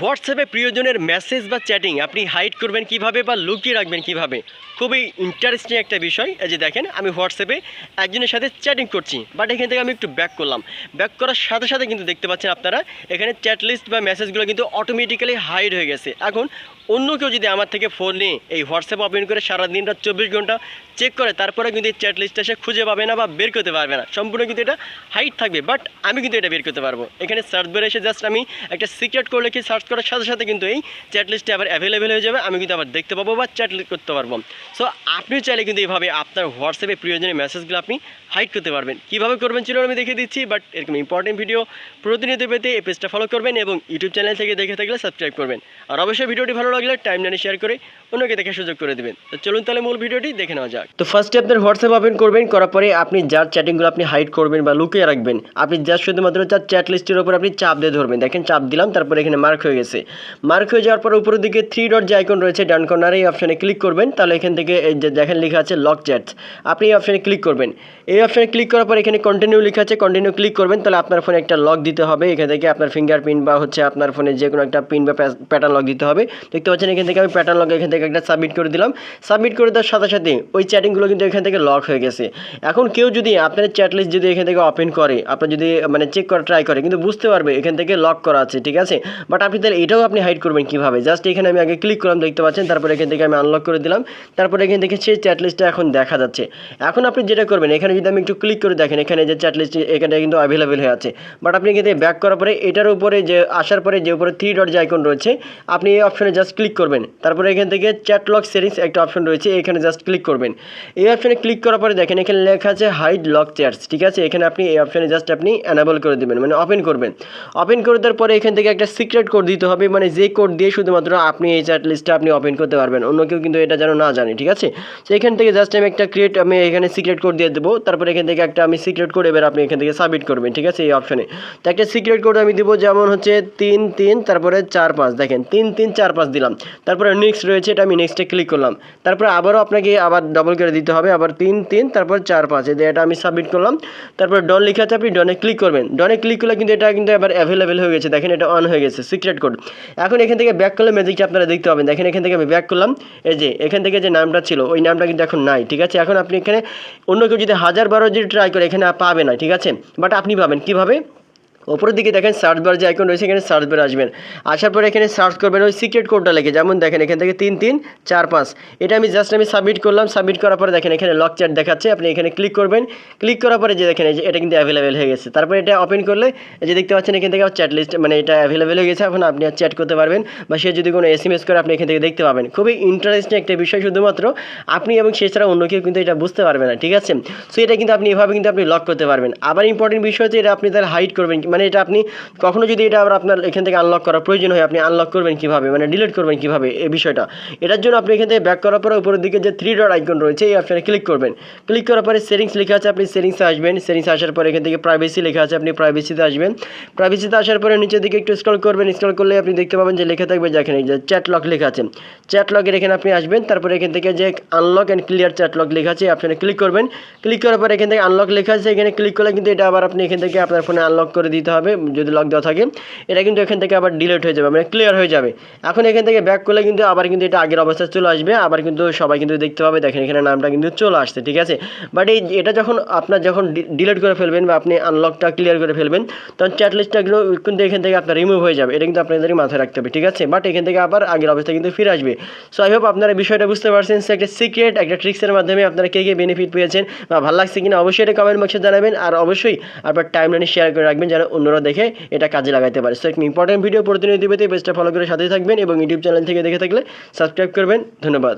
হোয়াটসঅ্যাপে প্রিয়জনের মেসেজ বা চ্যাটিং আপনি হাইড করবেন কীভাবে বা লুকিয়ে রাখবেন কীভাবে? খুবই ইন্টারেস্টিং একটা বিষয়। এই যে দেখেন, আমি হোয়াটসঅ্যাপে একজনের সাথে চ্যাটিং করছি বাট এখান থেকে আমি একটু ব্যাক করলাম। ব্যাক করার সাথে সাথে কিন্তু দেখতে পাচ্ছেন আপনারা, এখানে চ্যাট লিস্ট বা মেসেজগুলো কিন্তু অটোমেটিক্যালি হাইড হয়ে গেছে। এখন অন্য কেউ যদি আমার থেকে ফোন নিয়ে এই হোয়াটসঅ্যাপ ওপেন করে সারাদিন রাত চব্বিশ ঘণ্টা চেক করে, তারপরে কিন্তু এই চ্যাট লিস্টটা সে খুঁজে পাবে না বা বের করতে পারবে না। সম্পূর্ণ কিন্তু এটা হাইট থাকবে বাট আমি কিন্তু এটা বের করতে পারব। এখানে সার্চ বের এসে জাস্ট আমি একটা সিক্রেট করে লিখে সার্চ করার সাথে সাথে কিন্তু এই চ্যাট লিস্টে আবার অ্যাভেলেবেল হয়ে যাবে। আমি কিন্তু আবার দেখতে পাবো বা চ্যাট করতে পারব। সো আপনিও চাইলে কিন্তু এইভাবে আপনার হোয়াটসঅ্যাপে প্রিয়জনের মেসেজগুলো আপনি হাইড করতে পারবেন। কীভাবে করবেন ছিল আমি দেখিয়ে দিচ্ছি বাট এরকম ইম্পর্টেন্ট ভিডিও প্রতিনিয়ত পেতে এই পেজটা ফলো করবেন এবং ইউটিউব চ্যানেল থেকে দেখে থাকলে সাবস্ক্রাইব করবেন। আর অবশ্যই ভিডিওটি ভালো লাগলে টাইম লাইনে শেয়ার করে অন্যকে দেখার সুযোগ করে দেবেন। তো চলুন তাহলে মূল ভিডিওটি দেখে নেওয়া যাক। তো ফার্স্টে আপনার হোয়াটসঅ্যাপ ওপেন করবেন, করার পরে আপনি যার চ্যাটিংগুলো আপনি হাইড করবেন বা লুকিয়ে রাখবেন, আপনি জাস্ট শুধুমাত্র তার চ্যাট লিস্টের উপর আপনি চাপ দিয়ে ধরবেন। দেখেন চাপ দিলাম, তারপরে এখানে মার্ক হয়ে গেছে। মার্ক হয়ে যাওয়ার পর উপরের দিকে থ্রি ডট যে আইকন রয়েছে, ডান কর্নারে এই অপশানে ক্লিক করবেন, তাহলে এখান থেকে যে দেখেন লেখা আছে লক চ্যাটস আপনি এই অপশানে ক্লিক করবেন। এই অপশানে ক্লিক করার পর এখানে কন্টিনিউ লেখা আছে কন্টিনিউ ক্লিক করবেন, তাহলে আপনার ফোনে একটা লক দিতে হবে। এখান থেকে আপনার ফিঙ্গারপ্রিন্ট বা হচ্ছে আপনার ফোনে যে কোনো একটা পিন বা প্যাটার্ন লক দিতে হবে। দেখতে পাচ্ছেন এখান থেকে আমি প্যাটার্ন লক এখান থেকে একটা সাবমিট করে দিলাম। সাবমিট করে দেওয়ার সাথে সাথে ওই চ্যাটিংগুলো কিন্তু এখান থেকে লক হয়ে গেছে। এখন কেউ যদি আপনার চ্যাট লিস্ট যদি এখান থেকে ওপেন করে, আপনার যদি মানে চেক করা ট্রাই করে, কিন্তু বুঝতে পারবে এখান থেকে লক করা আছে, ঠিক আছে? বাট আপনি তাহলে এটাও আপনি হাইড করবেন কীভাবে? জাস্ট এখানে আমি আগে ক্লিক করলাম, দেখতে পাচ্ছেন, তারপরে এখান থেকে আমি আনলক করে দিলাম। তারপরে এখানে দেখেন সেই চ্যাট লিস্টটা এখন দেখা যাচ্ছে। এখন আপনি যেটা করবেন, এখানে যদি আমি একটু ক্লিক করে দেখেন, এখানে যে চ্যাটলিস্ট এখানে কিন্তু অ্যাভেলেবেল হয়ে আছে। বাট আপনি থেকে ব্যাক করার পরে, এটার উপরে যে, আসার পরে যে উপরে থ্রি ডট যে আইকন রয়েছে, আপনি এই অপশনে জাস্ট ক্লিক করবেন। তারপরে এখান থেকে চ্যাট লক সেটিংস একটা অপশন রয়েছে, এখানে জাস্ট ক্লিক করবেন। এই অপশনে ক্লিক করার পরে দেখেন, এখানে লেখা আছে হাইড লক চ্যাটস ঠিক আছে? এখানে আপনি এই অপশনে জাস্ট আপনি অ্যানাবল করে দেবেন মানে ওপেন করবেন। ওপেন করে দেওয়ার পরে এখান থেকে একটা সিক্রেট কোড দিতে হবে মানে যে কোড দিয়ে শুধুমাত্র আপনি এই চ্যাট লিস্টটা আপনি ওপেন করতে পারবেন। অন্য কেউ কিন্তু এটা যেন না জানে। ঠিক আছে? তো এখান থেকে জাস্ট আমি একটা ক্রিয়েট আমি এখানে সিক্রেট কোড দিয়ে দেবো। তারপরে এখান থেকে একটা আমি সিক্রেট কোড এবার আপনি এখান থেকে সাবমিট করবেন, ঠিক আছে, এই অপশনে তো একটা সিক্রেট কোড আমি দিব, যেমন হচ্ছে তিন তিন, তারপরে চার, পাঁচ, দেখেন, তিন তিন, চার, পাঁচ দিলাম। তারপরে নেক্সট রয়েছে, এটা আমি নেক্সটে ক্লিক করলাম। তারপরে আবারও আপনাকে আবার ডবল করে দিতে হবে, আবার তিন তিন, তারপর চার, পাঁচ যে এটা আমি সাবমিট করলাম। তারপর ডন লেখা আছে আপনি ডনে ক্লিক করবেন। ডনে ক্লিক করলে কিন্তু এটা কিন্তু এবার অ্যাভেলেবেল হয়ে গেছে, দেখেন এটা অন হয়ে গেছে সিক্রেট কোড এখন এখান থেকে ব্যাক করলে ম্যাজিকটা আপনারা দেখতে পাবেন। দেখেন এখান থেকে আমি ব্যাক করলাম, এই যে, এখান থেকে যে নামটা ছিল, ওই নামটা কিন্তু এখন নাই, ঠিক আছে? এখন আপনি এখানে অন্য কেউ যদি হাজার বারো যদি ট্রাই করে, এখানে পাবে না, ঠিক আছে? বাট আপনি পাবেন। কীভাবে? ওপরের দিকে দেখেন সার্চ বার যে আইকন রয়েছে, এখানে সার্চ বার আসবেন। আসার পরে এখানে সার্চ করবেন ওই সিক্রেট কোডটা লেগে যেমন দেখেন, এখান থেকে তিন তিন, চার, পাঁচ। এটা আমি জাস্ট আমি সাবমিট করলাম। সাবমিট করার পরে দেখেন, এখানে লক চ্যাট দেখাচ্ছে। আপনি এখানে ক্লিক করবেন। ক্লিক করার পরে যে দেখেন যে এটা কিন্তু অ্যাভেলেবেল হয়ে গেছে। তারপরে এটা ওপেন করলে যে দেখতে পাচ্ছেন, এখান থেকে চ্যাট লিস্ট মানে এটা অ্যাভেলেবেল হয়ে গেছে। এখন আপনি চ্যাট করতে পারবেন বা সে যদি কোনো এস এম এস করে, আপনি এখান থেকে দেখতে পাবেন। খুবই ইন্টারেস্টিং একটা বিষয় শুধুমাত্র। আপনি এবং সে ছাড়া অন্য কেউ কিন্তু এটা বুঝতে পারবে না, ঠিক আছে? সো এটা কিন্তু আপনি এভাবে কিন্তু আপনি লক করতে পারবেন। আবার ইম্পর্টেন্ট বিষয় হচ্ছে, এটা আপনি তাহলে হাইড করবেন। মানে এটা আপনি কখনো যদি এটা আবার আপনার এখান থেকে আনলক করার প্রয়োজন হয়, আপনি আনলক করবেন কীভাবে? মানে ডিলিট করবেন কীভাবে এই বিষয়টা? এটার জন্য আপনি এখান থেকে ব্যাক করার পরে উপরের দিকে যে থ্রি ডট আইকন রয়েছে, এই অপশানে ক্লিক করবেন। ক্লিক করার পরে সেটিংস লেখা আছে, আপনি সেটিংসে আসবেন। সেটিংসে আসার পরে এখান থেকে প্রাইভেসি লেখা আছে, আপনি প্রাইভেসিতে আসবেন। প্রাইভেসিতে আসার পরে নিচের দিকে একটু স্ক্রল করবেন। স্ক্রল করলে আপনি দেখতে পাবেন যে লেখা থাকবে যে এখানে যে চ্যাট লক লেখা আছে। চ্যাট লকের এখানে আপনি আসবেন, তারপরে এখান থেকে যে unlock and clear chat lock লেখা আছে আপনি ক্লিক করবেন। ক্লিক করার পরে এখান থেকে আনলক লেখা আছে, এখানে ক্লিক করলে কিন্তু এটা আবার আপনি এখান থেকে আপনার ফোনে আনলক করে দিতে হবে, যদি লক দেওয়া থাকে, এটা কিন্তু এখান থেকে আবার ডিলেট হয়ে যাবে মানে ক্লিয়ার হয়ে যাবে। এখন এখান থেকে ব্যাক করলে কিন্তু আবার কিন্তু এটা আগের অবস্থায় চলে আসবে, আবার কিন্তু সবাই কিন্তু দেখতে পাবে, দেখেন এখানে নামটা কিন্তু চলে আসছে, ঠিক আছে? বাট এই এটা যখন আপনার যখন ডিলেট করে ফেলবেন বা আপনি আনলকটা ক্লিয়ার করে ফেলবেন, তখন চ্যাট লিস্টটা কিন্তু এখান থেকে আপনার রিমুভ হয়ে যাবে, এটা কিন্তু আপনাদেরই মাথায় রাখতে হবে, ঠিক আছে? বাট এখান থেকে আবার আগের অবস্থায় কিন্তু ফিরে আসবে। সো আই হোপ আপনারা বিষয়টা বুঝতে পারছেন, সে একটা সিক্রেট একটা ট্রিক্সের মাধ্যমে আপনারা কে কে বেনিফিট পেয়েছেন বা ভালো লাগছে কিনা, অবশ্যই এটা কমেন্ট বক্সে জানাবেন, আর অবশ্যই আপনার টাইম লাইনে শেয়ার করে রাখবেন, যেন অন্যরা দেখে এটা কাজে লাগাতে পারে। সো একটা ইম্পর্টেন্ট ভিডিও প্রতিনিধি পেতে পেজটা ফলো করে সাথেই থাকবেন এবং ইউটিউব চ্যানেল থেকে দেখে থাকলে সাবস্ক্রাইব করবেন। ধন্যবাদ।